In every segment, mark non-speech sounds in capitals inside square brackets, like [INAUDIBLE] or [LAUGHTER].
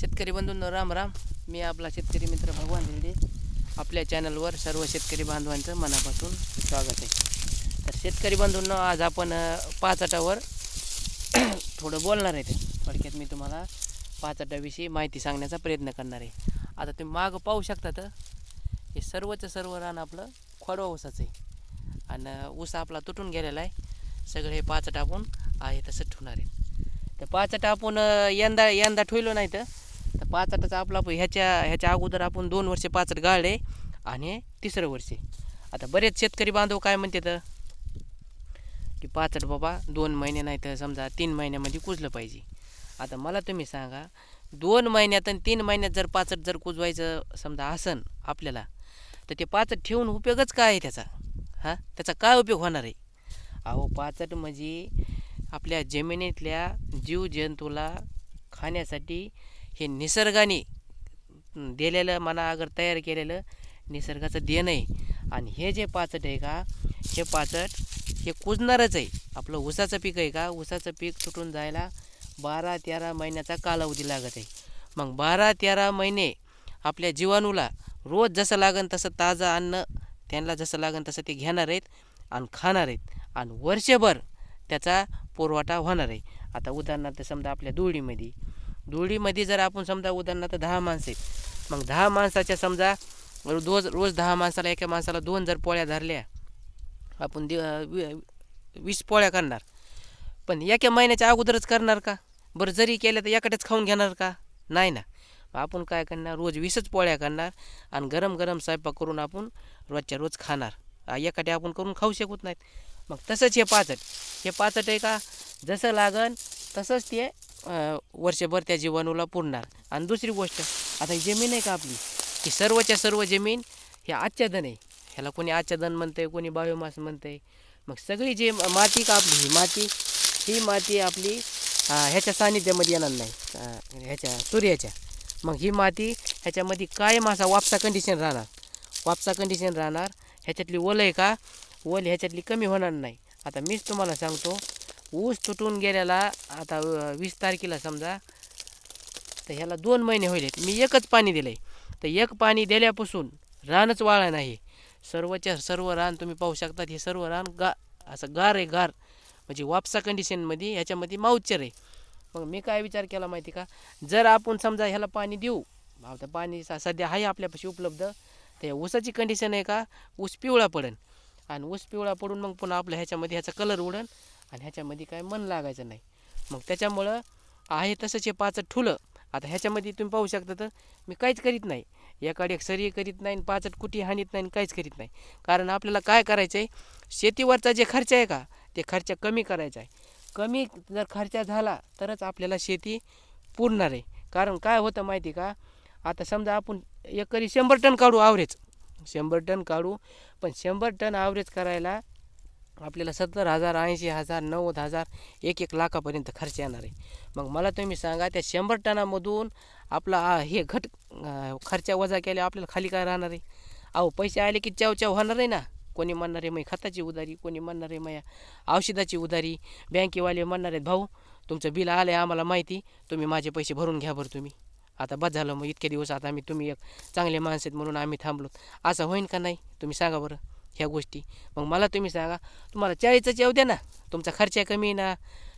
शेतकरी बंधूंनो राम राम. मी आपला शेतकरी मित्र भगवान हिंदे आपल्या चॅनलवर सर्व शेतकरी बांधवांचं मनापासून स्वागत आहे. तर शेतकरी बंधूंनो आज आपण अ, पाचटावर [CLEARS THROAT] थोडं बोलणार आहे ते. थोडक्यात मी तुम्हाला पाचटाविषयी माहिती सांगण्याचा प्रयत्न करणार आहे. आता तुम्ही मागं पाहू शकता तर हे सर्वचं सर्व रान आपलं खोडवा ऊसाचं आहे. आणि ऊस आपला तुटून गेलेला आहे. सगळे हे पाच आपण आहे तसं ठेवणार आहे. तर पाचट आपण यंदा यंदा ठेवलो नाही तर तर पाचटाचा आपला पण ह्याच्या ह्याच्या अगोदर आपण दोन वर्षे पाचट गाळले आणि तिसरं वर्षे. आता बरेच शेतकरी बांधव काय म्हणते तर की पाचट बाबा दोन महिने नाही तर समजा तीन महिन्यामध्ये कुजलं पाहिजे. आता मला तुम्ही सांगा दोन महिन्यात आणि तीन महिन्यात जर पाचट जर कुजवायचं समजा आसन आपल्याला तर ते पाचट ठेवून उपयोगच काय आहे त्याचा? हां? त्याचा काय उपयोग होणार आहे? अहो पाचट म्हणजे आपल्या जमिनीतल्या जीवजंतूला खाण्यासाठी हे निसर्गाने दिलेलं मना अगर तयार केलेलं निसर्गाचं देणं आहे आणि हे जे पाचट आहे का हे पाचट हे कुजणारच आहे. आपलं ऊसाचं पीक आहे का ऊसाचं पीक तुटून जायला बारा तेरा महिन्याचा कालावधी लागत आहे. मग बारा तेरा महिने आपल्या जीवाणूला रोज जसं लागन तसं ताजं अन्न त्यांना जसं लागन तसं ते घेणार आहेत आणि खाणार आहेत. आणि वर्षभर त्याचा पुरवठा होणार आहे. आता उदाहरणार्थ समजा आपल्या दुळीमध्ये धुळीमध्ये जर आपण समजा उदाहरणार्थ दहा माणसं मग दहा माणसाच्या समजा रोज रोज दहा माणसाला एका माणसाला दोन जर पोळ्या धरल्या आपण दि वीस पोळ्या करणार. पण एका महिन्याच्या अगोदरच करणार का? बरं जरी केलं तर एकाटेच खाऊन घेणार का? नाही ना. आपण काय करणार? रोज वीसच पोळ्या करणार आणि गरम गरम स्वयंपाक करून आपण रोजच्या रोज खाणार. एकाटे आपण करून खाऊ शकत नाहीत. मग तसंच हे पाचट. हे पाचट आहे का? जसं लागन तसंच ते वर्षभर त्या जीवाणूला पुरणार. आणि दुसरी गोष्ट आता ही जमीन आहे का आपली? ही सर्वच्या सर्व जमीन हे आच्छादन आहे. ह्याला कोणी आच्छादन म्हणतंय कोणी बायोमास म्हणतंय. मग सगळी जे माती का आपली? ही माती ही माती आपली ह्याच्या सानिध्यामध्ये येणार नाही ह्याच्या सूर्याच्या. मग ही माती ह्याच्यामध्ये कायम असा वापसा कंडिशन राहणार. वापसा कंडिशन राहणार. ह्याच्यातली ओल आहे का? ओल ह्याच्यातली कमी होणार नाही. आता मीच तुम्हाला सांगतो ऊस तुटून गेलेला आता वीस तारखेला समजा तर ह्याला दोन महिने होईल मी एकच पाणी दिलं आहे तर एक पाणी दिल्यापासून रानच वाळा नाही. सर्वच्या सर्व रान तुम्ही पाहू शकतात हे सर्व रान गा असं गार आहे गार. म्हणजे वापसा कंडिशनमध्ये ह्याच्यामध्ये माऊच्चर आहे. मग मी काय विचार केला माहिती का? जर आपण समजा ह्याला पाणी देऊ आता पाणी सध्या आहे आपल्यापाशी उपलब्ध तर ऊसाची कंडिशन आहे का? ऊस पिवळा पडेल आणि ऊस पिवळा पडून मग पुन्हा आपल्या ह्याच्यामध्ये ह्याचा कलर उडन. आणि ह्याच्यामध्ये काय मन लागायचं नाही. मग त्याच्यामुळं आहे तसंच हे पाचट ठुलं. आता ह्याच्यामध्ये तुम्ही पाहू शकता तर मी काहीच करीत नाही. एकाडे एक सरी करीत नाही आणि पाचट कुठे हानीत नाही आणि काहीच करीत नाही. कारण आपल्याला काय करायचं आहे शेतीवरचा जे खर्च आहे का? ते खर्च कमी करायचा आहे. कमी जर खर्च झाला तरच आपल्याला शेती पुरणार आहे. कारण काय होतं माहिती का? आता समजा आपण एकरी शंभर टन काढू आवरेज. शंभर टन काढू पण शंभर टन आवरेज करायला आपल्याला सत्तर हजार ऐंशी हजार नव्वद हजार एक एक लाखापर्यंत खर्च येणार आहे. मग मला तुम्ही सांगा त्या शंभर टनामधून आपला हे घट अं, खर्च वजा केल्या आपल्याला खाली काय राहणार आहे? अहो पैसे आले की चाव चाव होणार आहे ना? कोणी म्हणणार आहे मग खताची उधारी? कोणी म्हणणार आहे मया औषधाची उधारी? बँकेवाले म्हणणार आहेत भाऊ तुमचं बिल आलं आहे आम्हाला माहिती. तुम्ही माझे पैसे भरून घ्या बरं तुम्ही. आता बस झालं मग इतके दिवस आता आम्ही तुम्ही एक चांगले माणसं आहेत म्हणून आम्ही थांबलो. असं होईन का नाही? तुम्ही सांगा बरं. ह्या गोष्टी. मग मला तुम्ही सांगा तुम्हाला चाळीसच येऊ द्या ना. तुमचा खर्च कमी आहे ना.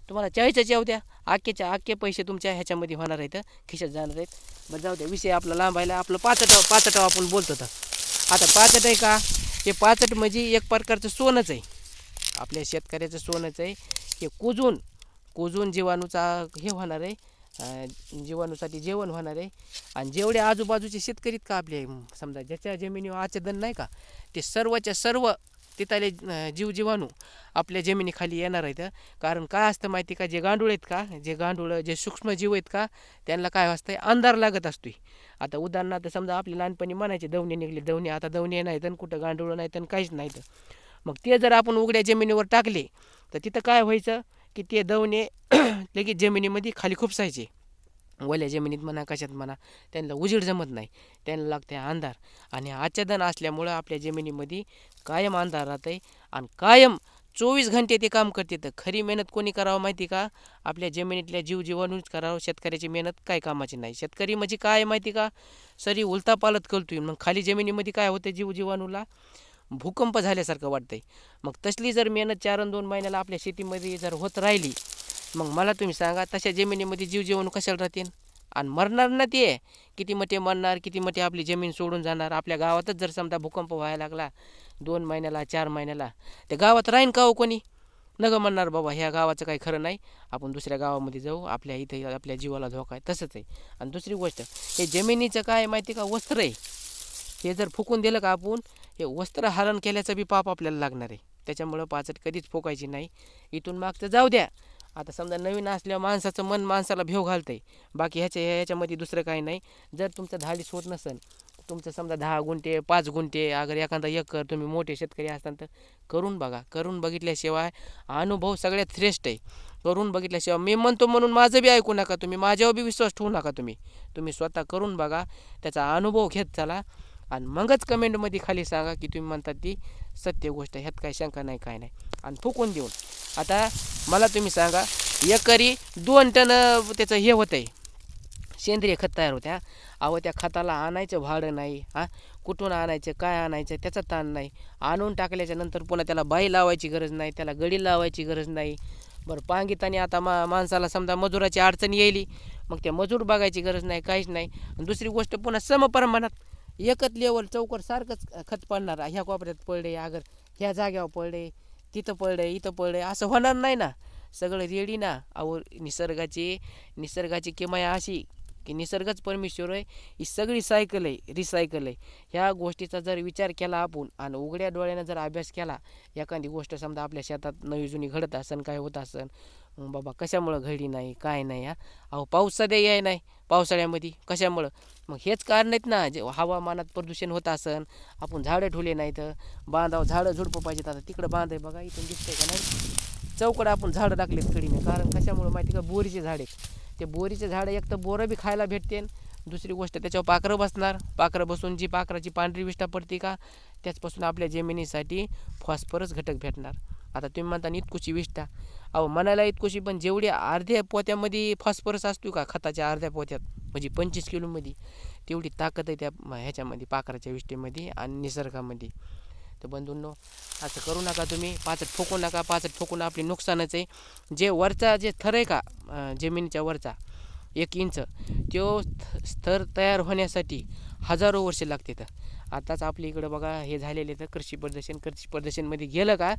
तुम्हाला चाळीसच येऊ द्या. आख्याच्या आख्खे पैसे तुमच्या ह्याच्यामध्ये होणार आहेत खिशात जाणार आहेत. बरं जाऊ द्या. विषय आपला लांबायला आपलं पाचटाव पाचटाव आपण बोलतो तर आता पाचट आहे का? हे पाचट म्हणजे एक प्रकारचं सोनंच आहे. आपल्या शेतकऱ्याचं सोनंच आहे. हे कुजून कुजून जीवाणूचा हे होणार आहे. जीवाणूसाठी जेवण होणार आहे. आणि जेवढे आजूबाजूचे शेतकरी आहेत का आपले समजा ज्याच्या जमिनीवर आच्छादन नाही का ते सर्वच्या सर्व तिथले जीव जीवाणू आपल्या जमिनीखाली येणार आहेत. कारण काय असतं माहिती का जे गांडूळ आहेत का जे गांडूळ जे सूक्ष्म जीव आहेत का त्यांना काय असतं अंधार लागत असतोय. आता उदाहरणार्थ समजा आपले लहानपणी म्हणायचे दवणे निघले दवणे आता दवणे नाहीत आणि कुठं गांडूळ नाहीत आणि काहीच नाहीत मग ते जर आपण उघड्या जमिनीवर टाकले तर तिथं काय व्हायचं? की ते दवणे [CLEARS THROAT] लगेच जमिनीमध्ये खाली खुपसायचे. ओल्या जमिनीत म्हणा कशात म्हणा त्यांना उजीड जमत नाही. त्यांना लागते अंधार. आणि आच्छादन असल्यामुळं आपल्या जमिनीमध्ये कायम अंधार राहते आहे आणि कायम चोवीस घंटे ते काम करते. तर खरी मेहनत कोणी करावं माहिती का? आपल्या जमिनीतल्या जीव जीवाणूच करावं. शेतकऱ्याची मेहनत काय कामाची नाही. शेतकरी म्हणजे काय माहिती का? सरी उलता पालत करतोय. मग खाली जमिनीमध्ये काय होतं जीव जीवाणूला भूकंप झाल्यासारखं वाटतंय. मग तसली जर मेहनत चार दोन महिन्याला आपल्या शेतीमध्ये जर होत राहिली मग मला तुम्ही सांगा तशा जमिनीमध्ये जीव जीवाणू कशाला राहतील? आणि मरणार ना ते. किती मटे मरणार किती मटे आपली जमीन सोडून जाणार. आपल्या गावातच जर समजा भूकंप व्हायला लागला दोन महिन्याला चार महिन्याला त्या गावात राहीन का हो कोणी? नग म्हणणार बाबा ह्या गावाचं काही खरं नाही. आपण दुसऱ्या गावामध्ये जाऊ. आपल्या इथे आपल्या जीवाला धोका आहे. तसंच आहे. आणि दुसरी गोष्ट हे जमिनीचं काय आहे माहिती का? वस्त्र आहे. हे जर फुकून दिलं का आपण हे वस्त्र हरण केल्याचं बी पाप आपल्याला लागणार आहे. त्याच्यामुळं पाचट कधीच फोकायची नाही. इथून मागचं जाऊ द्या. आता समजा नवीन असल्यावर माणसाचं मन माणसाला भेव आहे बाकी ह्याच्या ह्याच्यामध्ये दुसरं काही नाही. जर तुमचं धाडीस होत नसेल तुमचं समजा दहा गुंठे पाच गुंठे अगर एखादा एकर तुम्ही मोठे शेतकरी असताना तर करून बघा. करून बघितल्याशिवाय अनुभव सगळ्यात श्रेष्ठ आहे. करून बघितल्याशिवाय मी म्हणतो म्हणून माझं बी ऐकू नका तुम्ही. माझ्यावर बी विश्वास ठेवू नका तुम्ही. तुम्ही स्वतः करून बघा. त्याचा अनुभव घेत चला. आणि मगच कमेंटमध्ये खाली सांगा की तुम्ही म्हणतात ती सत्य गोष्ट आहे. ह्यात काही शंका नाही काय नाही. आणि फुकून देऊन. आता मला तुम्ही सांगा एकरी दोन टन त्याचं हे होतं आहे सेंद्रिय खत तयार होत्या. अहो त्या खताला आणायचं भाडं नाही हां? कुठून आणायचं काय आणायचं त्याचा ताण नाही. आणून टाकल्याच्या नंतर पुन्हा त्याला बाई लावायची गरज नाही त्याला गडी लावायची गरज नाही. बरं पांगिताने आता मा माणसाला समजा मजुराची अडचण येईल मग त्या मजूर बघायची गरज नाही काहीच नाही. आणि दुसरी गोष्ट पुन्हा समप्रमाणात एकच लेवल चौकट सारखंच खत पडणार. ह्या कोपऱ्यात पडले अगर ह्या जाग्यावर पडले तिथं पडले इथं पडले असं होणार नाही ना. सगळं रेडी ना. अहो निसर्गाची निसर्गाची किमाया अशी की निसर्गच परमेश्वर आहे. ही सगळी सायकल आहे रिसायकल आहे. ह्या गोष्टीचा जर विचार केला आपण आणि उघड्या डोळ्यानं जर अभ्यास केला एखादी गोष्ट समजा आपल्या शेतात नवी जुनी घडत असन काय होत असन मग बाबा कशामुळं घडी नाही काय नाही हा? अहो पाऊस सध्या याय नाही. पावसाळ्यामध्ये कशामुळं? मग हेच कारण आहेत ना जे हवामानात प्रदूषण होत असन आपण झाडं ठेवले नाहीत बांधाव झाडं झुडपं पाहिजेत आता तिकडं बांध आहे बघा इथून दिसतंय का नाही? चौकडं आपण झाडं टाकलेत कडीने कारण कशामुळं माहिती का? बोरीचे झाड आहेत. ते बोरीचे झाडं एक तर बोरं बी खायला भेटते दुसरी गोष्ट त्याच्यावर पाखरं बसणार. पाखरं बसून जी पाखराची पांढरी विष्ठा पडते का त्याचपासून आपल्या जमिनीसाठी फॉस्फरस घटक भेटणार. आता तुम्ही म्हणता इतकुशी विष्ठा. अहो म्हणायला इतकुशी पण जेवढी अर्ध्या पोत्यामध्ये फॉस्फरस असतो का खताच्या अर्ध्या पोत्यात म्हणजे पंचवीस किलोमध्ये तेवढी ताकद आहे त्या ह्याच्यामध्ये पाखराच्या विष्टेमध्ये आणि निसर्गामध्ये. तर बंधूंनो असं करू नका तुम्ही पाचट फुकू नका पाचट ठोकून आपली नुकसानच आहे. जे वरचा जे थर आहे का जमिनीच्या वरचा एक इंच तो थ- स्तर तयार होण्यासाठी हजारो वर्षे लागते तर. आताच आपल्या इकडं बघा हे झालेले तर कृषी प्रदर्शन कृषी प्रदर्शनमध्ये गेलं का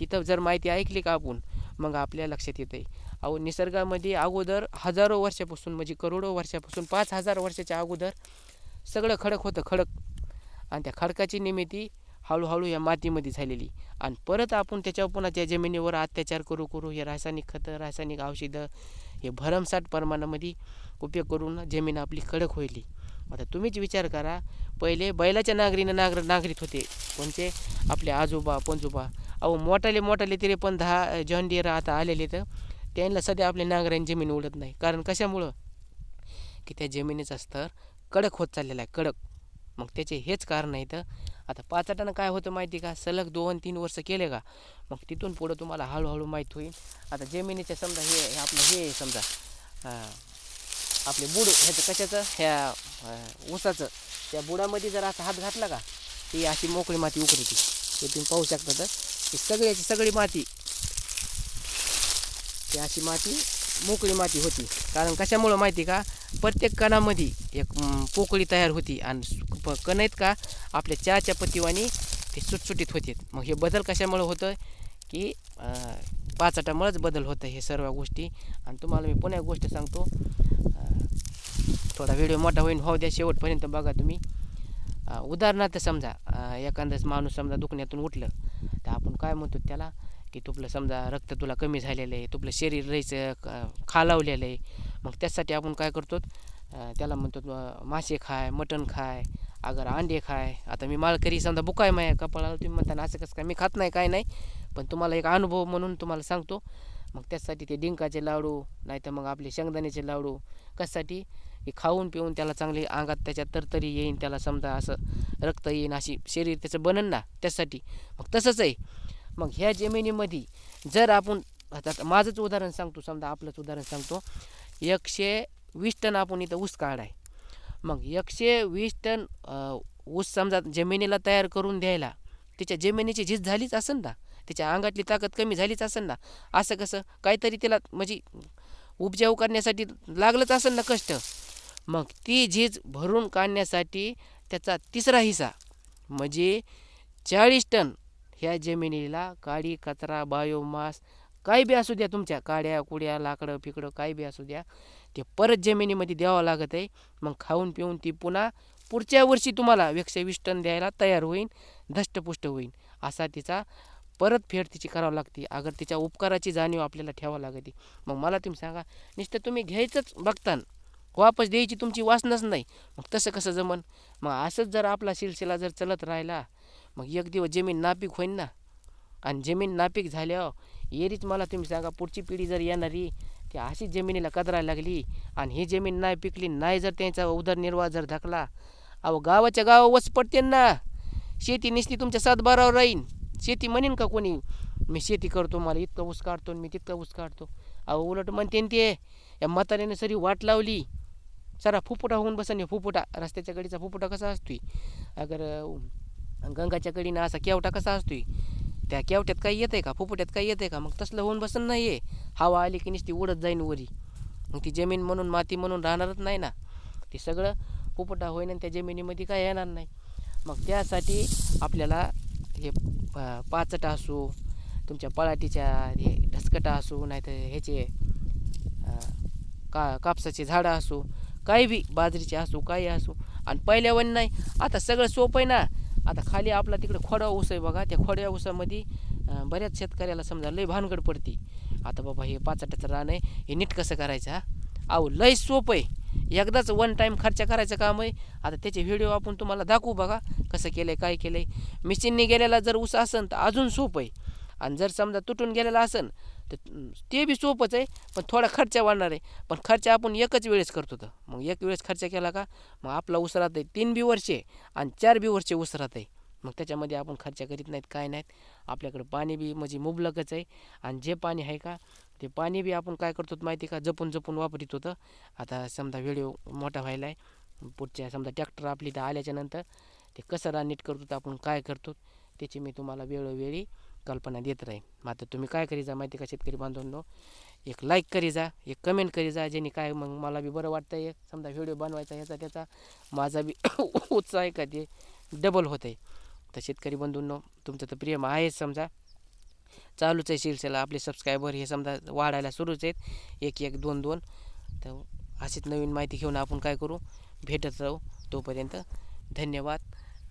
तिथं जर माहिती ऐकली का आपण मग आपल्या लक्षात येतं आहे अहो निसर्गामध्ये अगोदर हजारो वर्षापासून म्हणजे करोडो वर्षापासून पाच हजार वर्षाच्या अगोदर सगळं खडक होतं खडक. आणि त्या खडकाची निर्मिती हळूहळू या मातीमध्ये झालेली. आणि परत आपण त्याच्यावर पुन्हा त्या जमिनीवर अत्याचार करू करू हे रासायनिक खतं रासायनिक औषधं हे भरमसाठ प्रमाणामध्ये उपयोग करून जमीन आपली कडक होईल. आता तुम्हीच विचार करा पहिले बैलाच्या नागरीनं नांगर नांगरीत होते. कोणते? आपले आजोबा पंजोबा. अहो मोठाले मोठाले तरी पण दहा जॉन डियर आता आलेले तर त्यांना सध्या आपल्या नांगऱ्याने जमीन उडत नाही. कारण कशामुळं? की त्या जमिनीचा स्तर कडक होत चाललेला आहे कडक. मग त्याचे हेच कारण आहे तर आता पाचाटानं काय होतं माहिती का? सलग दोन तीन वर्ष केले का? मग तिथून पुढं तुम्हाला हळूहळू माहीत होईल. आता जमिनीचं समजा हे आपलं हे समजा आपले बुड ह्याचं कशाचं? ह्या ऊसाचं. त्या बुडामध्ये जर असा हात घातला का ती अशी मोकळी माती उकरती ते तुम्ही पाहू शकता तर. ही सगळ्याची सगळी माती. ती अशी माती मोकळी माती होती. कारण कशामुळं माहिती का? प्रत्येक कणामध्ये एक पोकळी तयार होती आणि प- कण आहेत का? आपल्या चहाच्या पतीवानी ते सुटसुटीत होते. मग हे बदल कशामुळं होतं की पाचाटामुळंच बदल होतं हे सर्व गोष्टी. आणि तुम्हाला मी पुन्हा एक गोष्ट सांगतो. थोडा व्हिडिओ मोठा होईन होऊ द्या शेवटपर्यंत बघा तुम्ही. उदाहरणार्थ समजा एखादाच माणूस समजा दुखण्यातून उठलं. काय म्हणतो त्याला की तुपलं समजा रक्त तुला कमी झालेलं आहे तुपलं शरीर राहायचं खालावलेलं आहे. मग त्यासाठी आपण काय करतो त्याला म्हणतो मासे खाय मटण खाय अगर अंडे खाय. आता मी माळकरी समजा बुकाय माया कपाळाला तुम्ही म्हणता ना असं कसं काय? मी खात नाही काय नाही. पण तुम्हाला एक अनुभव म्हणून तुम्हाला सांगतो. मग त्यासाठी ते डिंकाचे लाडू नाही तर मग आपले शेंगदाण्याचे लाडू. कशासाठी? की खाऊन पिऊन त्याला चांगली अंगात त्याच्यात तरतरी येईन त्याला समजा असं रक्त येईन अशी शरीर त्याचं बनन ना त्यासाठी. मग तसंच आहे. मग ह्या जमिनीमध्ये जर आपण आता माझंच उदाहरण सांगतो समजा आपलंच उदाहरण सांगतो. एकशे वीस टन आपण इथं ऊस काढाय. मग एकशे वीस टन ऊस समजा जमिनीला तयार करून द्यायला त्याच्या जमिनीची झीज झालीच असेल ना? त्याच्या अंगातली ताकद कमी झालीच असेल ना? असं कसं? काहीतरी त्याला म्हणजे उपजाऊ करण्यासाठी लागलंच असेल ना कष्ट? मग ती झीज भरून काढण्यासाठी त्याचा तिसरा हिस्सा म्हणजे चाळीस टन ह्या जमिनीला काडी कचरा बायोमास काही बी असू द्या तुमच्या काड्या कुड्या लाकडं फिकडं काही बी असू द्या ते परत जमिनीमध्ये द्यावं लागत आहे. मग खाऊन पिऊन ती पुन्हा पुढच्या वर्षी तुम्हाला एकशे वीस टन द्यायला तयार होईल धष्टपुष्ट होईल असा तिचा परत फेड तिची करावं लागते. अगर तिच्या उपकाराची जाणीव आपल्याला ठेवावं लागते. मग मला तुम्ही सांगा नुसतं तुम्ही घ्यायचंच बघतान. वापस द्यायची तुमची वासनाच नाही. मग तसं कसं जमन? मग असंच जर आपला सिलसिला जर चलत राहिला मग एक दिवस जमीन नापीक होईन ना. आणि जमीन नापीक झाल्यावर येरीच मला तुम्ही सांगा पुढची पिढी जर येणारी ती अशीच जमिनीला कदरायला लागली आणि ही जमीन नाही पिकली नाही जर त्यांचा उदरनिर्वाह जर धकला अहो गावाच्या गावावच पडते ना. शेती निसती तुमच्या सातबारावर राहीन. शेती म्हणेन का कोणी? मी शेती करतो मला इतका ऊस काढतो आणि मी तितका ऊस काढतो. अहो उलट म्हणते ते या म्हाताऱ्याने सरी वाट लावली. सरा फुफुटा होऊन बसा हे फुफुटा रस्त्याच्या गडीचा फुफुटा कसा असतोय? अगर गंगाच्या कडीनं असा केवटा कसा असतोय? त्या केवट्यात काही येतंय का? फुफुट्यात काही आहे का? मग तसलं होऊन बसन नाही आहे हवा आली की नुसती उडत जाईन वरी. मग ती जमीन म्हणून माती म्हणून राहणारच नाही ना. ते सगळं फुफुटा होईन आणि त्या जमिनीमध्ये काय येणार नाही. मग त्यासाठी आपल्याला हे पाचटा असो तुमच्या पळाटीच्या हे ढसकटा असो नाहीतर ह्याचे का कापसाचे झाडं असो काही बी बाजरीचे असो काही असो. आणि पहिल्या वन नाही. आता सगळं सोपं आहे ना. आता खाली आपला तिकडे खोडा ऊस आहे बघा. त्या खोड्या ऊसामध्ये बऱ्याच शेतकऱ्याला समजा लय भानगड पडते. आता बाबा हे पाचाटाचं रान आहे. हे नीट कसं करायचं हा? अहो लय सोपं आहे. एकदाच वन टाईम खर्च करायचं काम आहे. आता त्याचे व्हिडिओ आपण तुम्हाला दाखवू बघा कसं केलं आहे काय केलं आहे मिशीनने गेलेला जर ऊस असेल तर अजून सोपं आहे. आणि जर समजा तुटून गेलेला असेल तर ते बी सोपंच आहे पण थोडा खर्च वाढणार आहे. पण खर्च आपण एकच वेळेस करतो तर. मग एक वेळेस खर्च केला का मग आपला उसरात आहे तीन बी वर्षे आणि चार बी वर्षे उसरात राहत आहे. मग त्याच्यामध्ये आपण खर्च करीत नाहीत काय नाहीत. आपल्याकडं पाणी बी म्हणजे मुबलकच आहे. आणि जे पाणी आहे का ते पाणी बी आपण काय करतो माहिती का जपून जपून वापरित होतं आता समजा व्हिडिओ मोठा व्हायला आहे. पुढच्या समजा ट्रॅक्टर आपली इथं आल्याच्यानंतर ते कसं रान नीट करतो तर आपण काय करतो त्याची मी तुम्हाला वेळोवेळी कल्पना देत राहील मात्र तुम्ही काय करी जा माहिती का शेतकरी बांधवांनो? एक लाईक करी जा एक कमेंट करी जा ज्याने काय मग मला बी बरं वाटतं आहे समजा व्हिडिओ बनवायचा ह्याचा त्याचा माझा बी [COUGHS] उत्साह आहे का ते डबल होत आहे तर शेतकरी बंधूंनो तुमचं तर प्रेम आहेच समजा. चालूच आहे सिलसिला आपले सबस्क्रायबर हे समजा वाढायला सुरूच आहेत. एक एक दोन दोन. तर अशीच नवीन माहिती घेऊन आपण काय करू? भेटत राहू. तोपर्यंत धन्यवाद.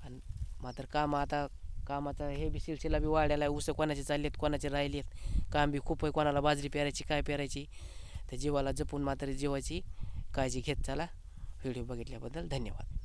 आणि मात्र काम आता कामाचा हे बी सिलसिला बी वाढायला आहे. उसं कोणाचे चाललेत कोणाचे राहिले आहेत काम बी खूप आहे कोणाला बाजरी पेरायची काय पेरायची? तर जीवाला जपून मात्र जीवाची काळजी घेत चला. व्हिडिओ बघितल्याबद्दल धन्यवाद.